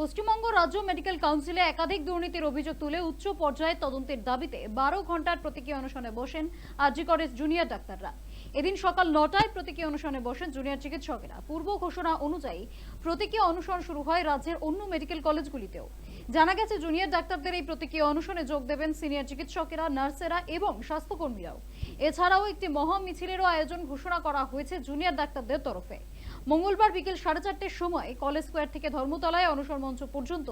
পশ্চিমবঙ্গ রাজ্য মেডিকেল কাউন্সিলে একাধিক দুর্নীতির অভিযোগ তুলে উচ্চ পর্যায়ে তদন্তের দাবিতে বারো ঘণ্টার প্রতীকী অনশনে বসেন আরজি কলেজ জুনিয়র ডাক্তাররা। এদিন সকাল নটায় প্রতীকী অনশনে বসেন জুনিয়র চিকিৎসকেরা। পূর্ব ঘোষণা অনুযায়ী প্রতীকী অনশন শুরু হয় রাজ্যের অন্য মেডিকেল কলেজগুলিতেও। জানা গেছে, জুনিয়র ডাক্তারদের এই প্রতীকী অনশনে যোগ দেবেন সিনিয়র চিকিৎসকেরা, নার্সেরা এবং স্বাস্থ্যকর্মীরাও। এছাড়াও একটি মহা মিছিলেরও আয়োজন ঘোষণা করা হয়েছে জুনিয়র ডাক্তারদের তরফে। মঙ্গলবার বিকেল সাড়ে চারটের সময় কলেজ স্কোয়ার থেকে ধর্মতলায় অনশন মঞ্চ পর্যন্ত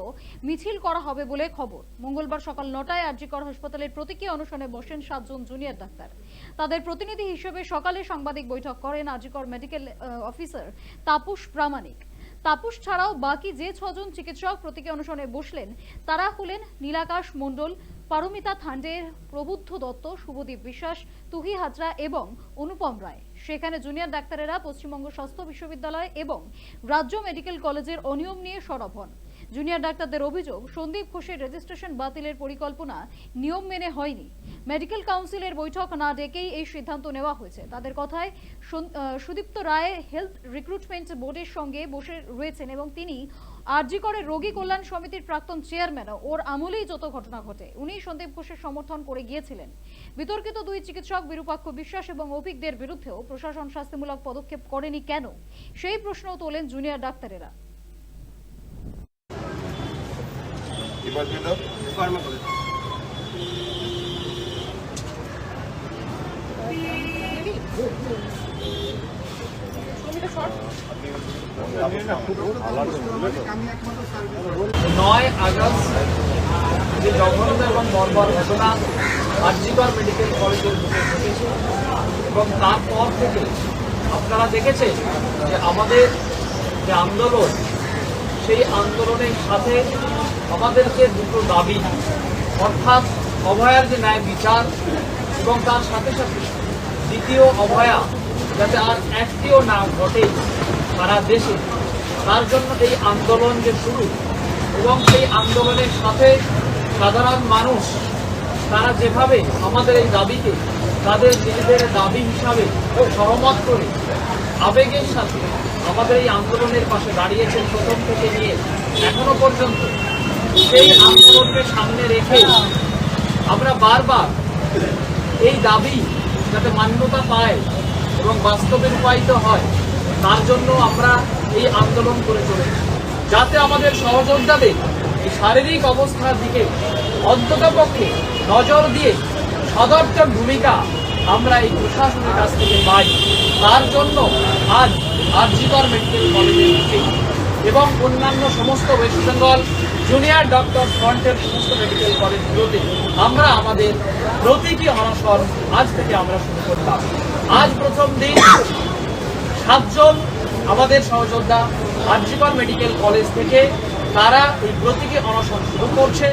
মিছিল করা হবে বলে খবর। মঙ্গলবার সকাল নটায় আরজিকর হাসপাতালের প্রতীকী অনশনে বসেন সাতজন জুনিয়র ডাক্তার। তাদের প্রতিনিধি হিসেবে সকালে সাংবাদিক বৈঠক করেন আরজিকর মেডিকেল অফিসার তাপস প্রামাণিক। তাপস ছাড়াও বাকি যে ছজন চিকিৎসক প্রতীকী অনশনে বসলেন, তারা হলেন নীলাকাশ মণ্ডল, পারমিতা থান্ডের প্রবুদ্ধ দত্ত, শুভদীপ বিশ্বাস, তুহি হাজরা এবং অনুপম রায়। সেখানে জুনিয়র ডাক্তারেরা পশ্চিমবঙ্গ স্বাস্থ্য বিশ্ববিদ্যালয় এবং রাজ্য মেডিকেল কলেজের অনিয়ম নিয়ে সরব হন। জুনিয়র ডাক্তারদের অভিযোগ, সন্দীপ ঘোষের রেজিস্ট্রেশন বাতিলের পরিকল্পনা নিয়ম মেনে হয়নি। মেডিকেল কাউন্সিলের বৈঠক না ডেকেই এই সিদ্ধান্ত নেওয়া হয়েছে। তাদের কথায় সুদীপ্ত রায় হেলথ রিক্রুটমেন্ট বোর্ডের সঙ্গে বসে রয়েছেন এবং তিনি আরজি করে রোগী কল্যাণ সমিতির প্রাক্তন চেয়ারম্যানও ওর আমলেই যত ঘটনা ঘটে উনি সন্দীপ ঘোষের সমর্থন করে গিয়েছিলেন। বিতর্কিত দুই চিকিৎসক বিরূপাক্ষ বিশ্বাস এবং অভিজ্ঞদের বিরুদ্ধেও প্রশাসন শাস্তিমূলক পদক্ষেপ করেনি কেন? সেই প্রশ্নও তোলেন জুনিয়র ডাক্তারেরা। নয় আগস্ট, যে জঘন্য এবং বর্বর ঘটনা আরজিকর মেডিকেল কলেজের বুকে ঘটেছে। এবং তারপর থেকে আপনারা দেখেছেন যে আমাদের যে আন্দোলন সেই আন্দোলনের সাথে আমাদেরকে দুটো দাবি, অর্থাৎ অভয়ার যে ন্যায় বিচার এবং তার সাথে সাথে দ্বিতীয় অভয়া, যাতে আর একটিও না ঘটে সারা দেশে, তার জন্য এই আন্দোলন যে শুরু এবং সেই আন্দোলনের সাথে সাধারণ মানুষ, তারা যেভাবে আমাদের এই দাবিকে, তাদের নিজেদের দাবি হিসাবে সহমত করে আবেগের সাথে আমাদের এই আন্দোলনের পাশে দাঁড়িয়েছেন প্রথম থেকে নিয়ে এখনও পর্যন্ত। সেই আন্দোলনকে সামনে রেখে আমরা বারবার এই দাবি যাতে মান্যতা পায় এবং বাস্তবে রূপায়িত হয়, তার জন্য আমরা এই আন্দোলন করে চলেছি। যাতে আমাদের সহযোদ্ধাদের এই শারীরিক অবস্থার দিকে অন্ততপক্ষে নজর দিয়ে সদর্থক ভূমিকা আমরা এই প্রশাসনের কাছ থেকে পাই। তার জন্য আজ আরজিকর মেডিকেল কলেজের বুকে এবং অন্যান্য সমস্ত ওয়েস্ট বেঙ্গল জুনিয়র ডক্টর ফ্রন্টের সমস্ত মেডিকেল কলেজগুলোতে আমরা আমাদের প্রতীকী অনশন আজ থেকে আমরা শুরু করলাম। আজ প্রথম দিন সাতজন আমাদের সহযোদ্ধা আরজিকর মেডিকেল কলেজ থেকে তারা এই প্রতীকী অনশন শুরু করছে।